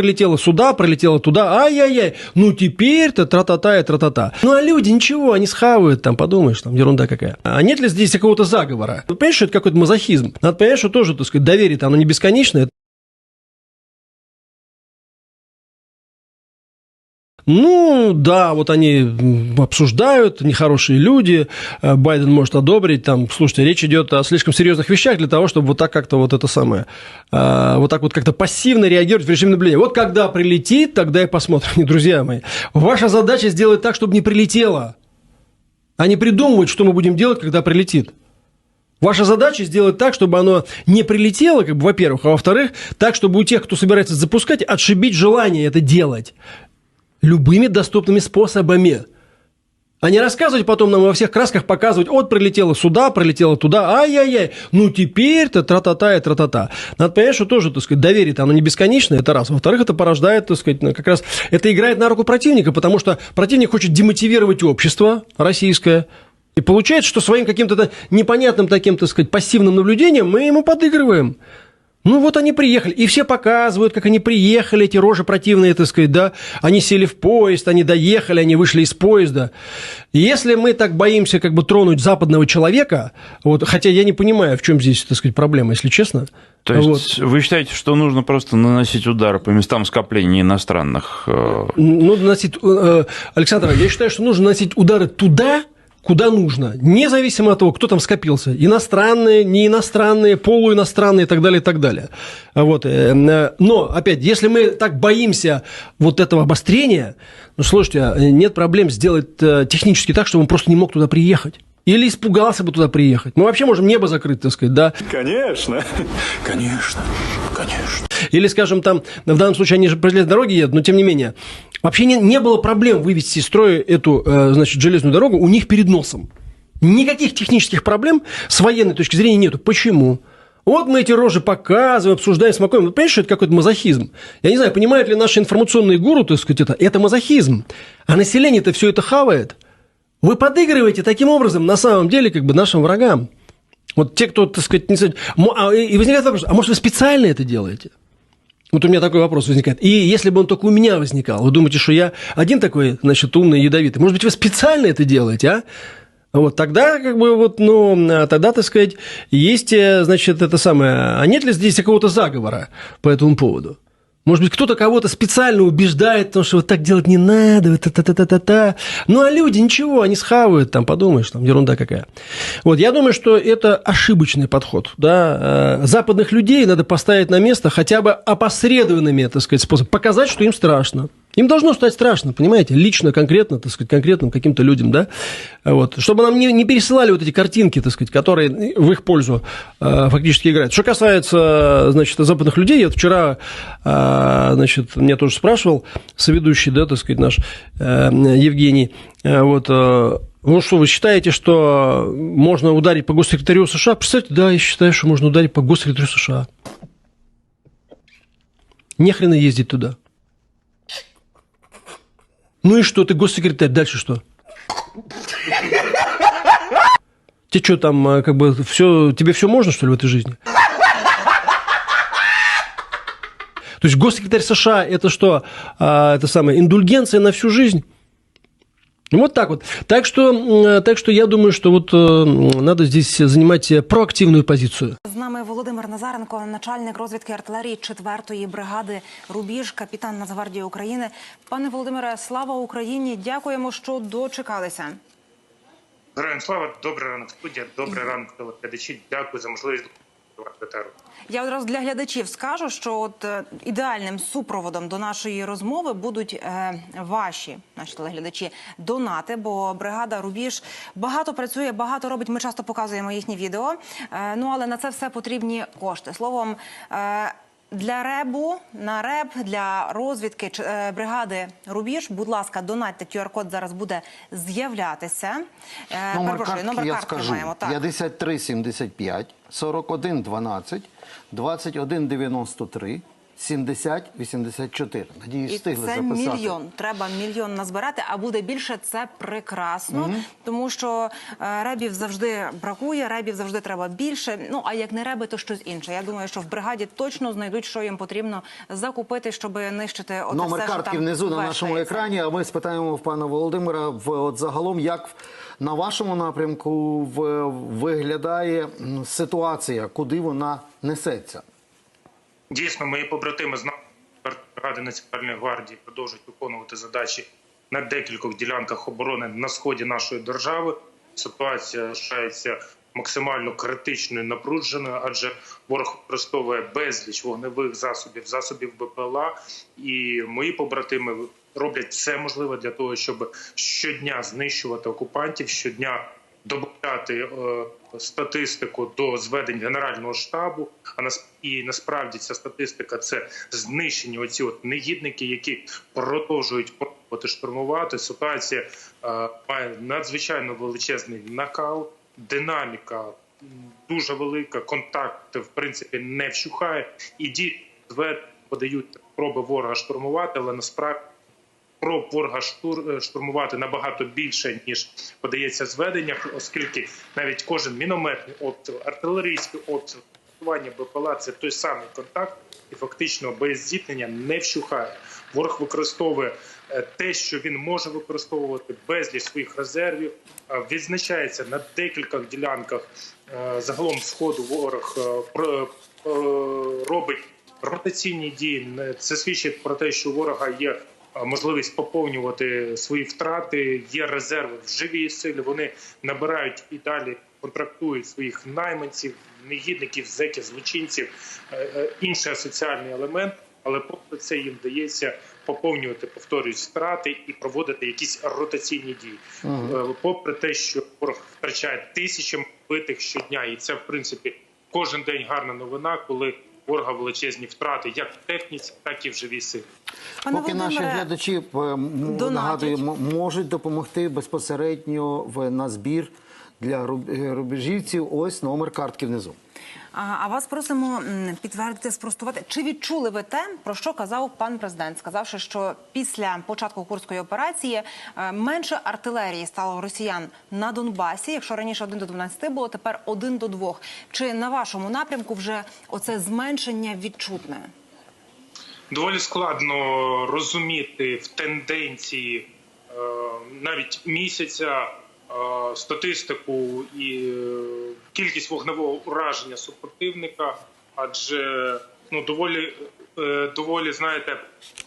прилетело сюда, прилетело туда, ай-яй-яй, ну теперь-то тра-та-та и тра-та-та. Ну а люди ничего, они схавают, там, подумаешь, там, ерунда какая. А нет ли здесь какого-то заговора? Вы понимаете, что это какой-то мазохизм? Надо понять, что тоже, так сказать, доверие-то, оно не бесконечное. Ну, да, вот они обсуждают, нехорошие люди, э, Байден может одобрить, там, слушайте, речь идет о слишком серьезных вещах для того, чтобы вот так как-то вот это самое, э, вот так вот как-то пассивно реагировать в режиме наблюдения. Вот когда прилетит, тогда и посмотрим. Друзья мои, ваша задача сделать так, чтобы не прилетело, а не придумывать, что мы будем делать, когда прилетит. Ваша задача сделать так, чтобы оно не прилетело, как бы, во-первых, а во-вторых, так, чтобы у тех, кто собирается запускать, отшибить желание это делать любыми доступными способами. А не рассказывать потом нам во всех красках, показывать, вот прилетело сюда, прилетело туда, ай-яй-яй, ну теперь-то тра-та-та и тра-та-та. Надо понять, что тоже, так сказать, доверие-то оно не бесконечное, это раз. Во-вторых, это порождает, так сказать, ну, как раз, это играет на руку противника, потому что противник хочет демотивировать общество российское, и получается, что своим каким-то непонятным таким, так сказать, пассивным наблюдением мы ему подыгрываем. Ну вот они приехали, и все показывают, как они приехали, эти рожи противные, так сказать, да, они сели в поезд, они доехали, они вышли из поезда. И если мы так боимся как бы тронуть западного человека, вот, хотя я не понимаю, в чем здесь, так сказать, проблема, если честно. То есть вот. вы считаете, что нужно просто наносить удары по местам скопления иностранных? э, Ну, наносить, э, Александр, я считаю, что нужно наносить удары туда, куда нужно, независимо от того, кто там скопился. Иностранные, не иностранные, полуиностранные и так далее, и так далее. Вот. э, Но, опять, если мы так боимся вот этого обострения, ну, слушайте, а нет проблем сделать э, технически так, чтобы он просто не мог туда приехать. Или испугался бы туда приехать. Мы вообще можем небо закрыть, так сказать, да. Конечно, конечно, конечно. Или, скажем, там, в данном случае они же по железной дороге едут, но тем не менее. Вообще не, не было проблем вывести из строя эту, э, значит, железную дорогу у них перед носом. Никаких технических проблем с военной точки зрения нету. Почему? Вот мы эти рожи показываем, обсуждаем, смакуем. Вы понимаете, что это какой-то мазохизм? Я не знаю, понимают ли наши информационные гуру, так сказать, это? Это мазохизм. А население-то все это хавает. Вы подыгрываете таким образом, на самом деле, как бы нашим врагам. Вот те, кто, так сказать, не... А, и возникает вопрос, а может, вы специально это делаете? Вот у меня такой вопрос возникает. И если бы он только у меня возникал, вы думаете, что я один такой, значит, умный, ядовитый? Может быть, вы специально это делаете, а? Вот тогда, как бы, вот, ну, тогда, так сказать, есть, э, значит, это самое... А нет ли здесь какого-то заговора по этому поводу? Может быть, кто-то кого-то специально убеждает, потому что вот так делать не надо, та-та-та-та-та. Ну, а люди ничего, они схавают, там, подумаешь, там, ерунда какая. Вот, я думаю, что это ошибочный подход, да. Э, Западных людей надо поставить на место хотя бы опосредованными, так сказать, способом, показать, что им страшно. Им должно стать страшно, понимаете, лично, конкретно, так сказать, конкретным каким-то людям, да, вот, чтобы нам не, не пересылали вот эти картинки, так сказать, которые в их пользу э, фактически играют. Что касается, значит, западных людей, я вчера, э, значит, меня тоже спрашивал соведущий, да, так сказать, наш э, Евгений, э, вот, э, ну что, вы считаете, что можно ударить по госсекретарю США? Представьте, да, я считаю, что можно ударить по госсекретарю США. Нехрена ездить туда. Ну и что, ты госсекретарь, дальше что? Тебе что там, э, как бы, все, тебе все можно, что ли, в этой жизни? То есть госсекретарь США это что? А, это самое, индульгенция на всю жизнь? Вот так вот. Так что, так что я думаю, что вот э, надо здесь занимать проактивную позицию. З нами Володимир Назаренко, начальник розвідки артилерії 4-ї бригади Рубіж, капітан Нацгвардії України. Пане Володимире, слава Україні! Дякуємо, що дочекалися. Героям слава, добрий ранок, студія, добрий ранок, телеглядачі. Дякую за можливість до. Я одразу для глядачів скажу, що от е, ідеальним супроводом до нашої розмови будуть е, ваші наші телеглядачі донати, бо бригада Рубіж багато працює, багато робить. Ми часто показуємо їхні відео. Е, ну але на це все потрібні кошти. Словом. Е, для ребу на реб для розвідки е, бригади Рубіж, будь ласка, донатьте QR-код зараз буде з'являтися. Е, Номер картки номер я картки скажу. маємо так. 53 75 41 12 21 93 7084. Надіюсь, І встигли це записати. мільйон. Треба мільйон назбирати, а буде більше. Це прекрасно, тому що е, ребів завжди бракує, ребів завжди треба більше. Ну а як не реби, то щось інше. Я думаю, що в бригаді точно знайдуть, що їм потрібно закупити, щоб нищити оте Номер все, що картки там внизу на нашому екрані. А ми спитаємо в пана Володимира в от загалом, як на вашому напрямку в, виглядає м, ситуація, куди вона несеться. Дійсно, мої побратими з бригади Національної гвардії продовжують виконувати задачі на декількох ділянках оборони на сході нашої держави. Ситуація залишається максимально критичною, напруженою, адже ворог використовує безліч вогневих засобів, засобів БПЛА, і мої побратими роблять все можливе для того, щоб щодня знищувати окупантів, щодня додати е, статистику до зведень Генерального штабу. А і насправді ця статистика це знищені оці от негідники, які продовжують пробувати штурмувати. Ситуація е, має надзвичайно величезний накал, динаміка дуже велика, контакт в принципі не вщухає, і звед подають спроби ворога штурмувати, але насправді про ворога штур, е, штурмувати набагато більше ніж подається в зведеннях, оскільки навіть кожен мінометний обстріл, артилерійський обстріл, тестування БПЛА – це той самий контакт, і фактично без зіткнення не вщухає. Ворог використовує е, те, що він може використовувати безліч своїх резервів. Е, Відзначається на декількох ділянках загалом сходу. Ворог робить ротаційні дії. Це свідчить про те, що ворога є можливість поповнювати свої втрати. Є резерви в живій силі. Вони набирають і далі контрактують своїх найманців, негідників, зеків, злочинців, е, е, інший соціальний елемент. Але попри це їм вдається поповнювати, повторюсь, втрати і проводити якісь ротаційні дії. Е, Попри те, що ворог втрачає тисячі битих щодня, і це в принципі кожен день гарна новина, коли ворога величезні втрати, як в техніці, так і в живій силі. Пане Поки наші глядачі нагадую, можуть допомогти безпосередньо в на збір для е, рубежівців. Ось номер картки внизу. А, вас просимо підтвердити, спростувати. Чи відчули ви те, про що казав пан президент, сказавши, що після початку курської операції е, менше артилерії стало росіян на Донбасі. Якщо раніше 1 до 12 було, тепер 1 до 2. Чи на вашому напрямку вже оце зменшення відчутне? Доволі складно розуміти в тенденції е, навіть місяця статистику і е, кількість вогневого ураження супротивника, адже ну доволі е, доволі знаєте,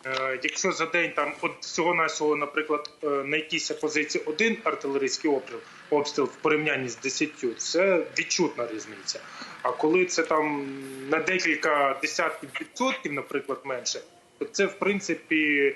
е, якщо за день там от всього навсього наприклад, е, на якійсь позиції один артилерійський обстріл, обстріл в порівнянні з десятью, це відчутна різниця. А коли це там на декілька десятків відсотків, наприклад, менше, то це в принципі е,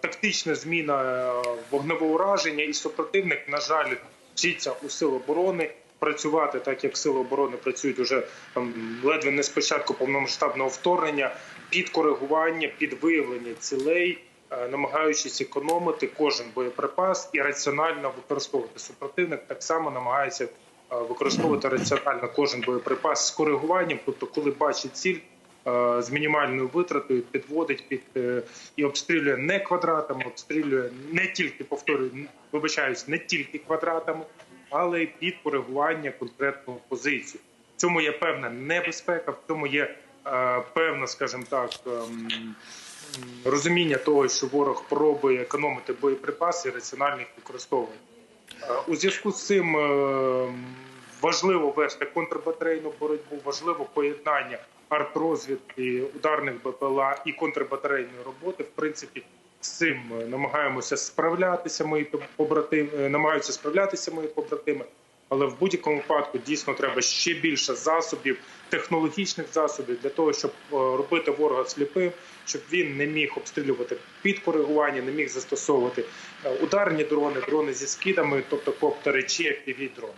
тактична зміна е, вогневого ураження, і супротивник, на жаль, вчиться у сил оборони працювати так, як сили оборони працюють уже там ледве не з початку повномасштабного вторгнення, під коригування, під виявлення цілей. е, Намагаючись економити кожен боєприпас і раціонально використовувати супротивник, так само намагається е, використовувати раціонально кожен боєприпас з коригуванням, тобто, коли бачить ціль е, з мінімальною витратою, підводить під е, і обстрілює не квадратами, обстрілює не тільки повторюю, вибачаюсь, не тільки квадратами, але й під коригування конкретної позиції. В цьому є певна небезпека, в цьому є е, певна, скажімо так. ем, Розуміння того, що ворог пробує економити боєприпаси раціонально їх використовує. Е, У зв'язку з цим е, важливо вести контрбатарейну боротьбу, важливо поєднання артрозвідки, ударних БПЛА і контрбатарейної роботи. В принципі, з цим е, намагаємося справлятися. Мої побратими е, намагаються справлятися мої побратими. Але в будь-якому випадку дійсно треба ще більше засобів, технологічних засобів для того, щоб е, робити ворога сліпим, щоб він не міг обстрілювати під коригування, не міг застосовувати ударні дрони, дрони зі скидами, тобто коптери чи fpv дрони.